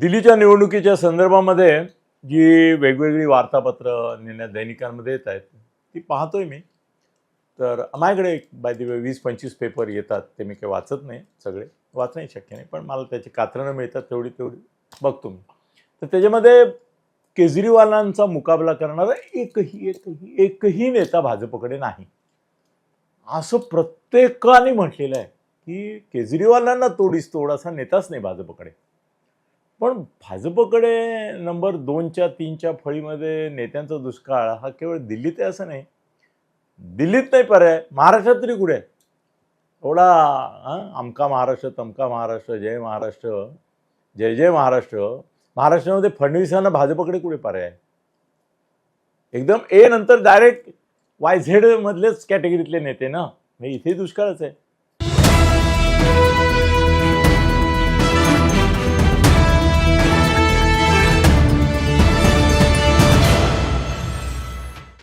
दिल्लीच्या निवडणुकीच्या संदर्भामध्ये जी वेगवेगळी वार्तापत्र नेण्या दैनिकांमध्ये येत आहेत ती पाहतोय मी. तर माझ्याकडे बाय दिवे वीस पंचवीस पेपर येतात ते मी काही वाचत नाही सगळे. वाचणंही शक्य नाही पण मला त्याची कात्रणं मिळतात तेवढी तेवढी बघतो मी. तर त्याच्यामध्ये केजरीवालांचा मुकाबला करणारा एकही एकही एकही नेता भाजपकडे नाही. असं प्रत्येकाने म्हटलेलं आहे की केजरीवालांना तोडीस तोड असा नेताच नाही भाजपकडे. पण भाजपकडे नंबर दोनच्या तीनच्या फळीमध्ये नेत्यांचा दुष्काळ हा केवळ दिल्लीत आहे असं नाही. दिल्लीत नाही पर्याय. महाराष्ट्रात तरी कुठे? आहे? एवढा आमका महाराष्ट्र तमका महाराष्ट्र जय महाराष्ट्र जय जय महाराष्ट्र. महाराष्ट्रामध्ये फडणवीसांना भाजपकडे कुठे पर्याय? आहे? एकदम ए नंतर डायरेक्ट वाय झेड मधलेच कॅटेगरीतले नेते ना. मग इथे दुष्काळच आहे.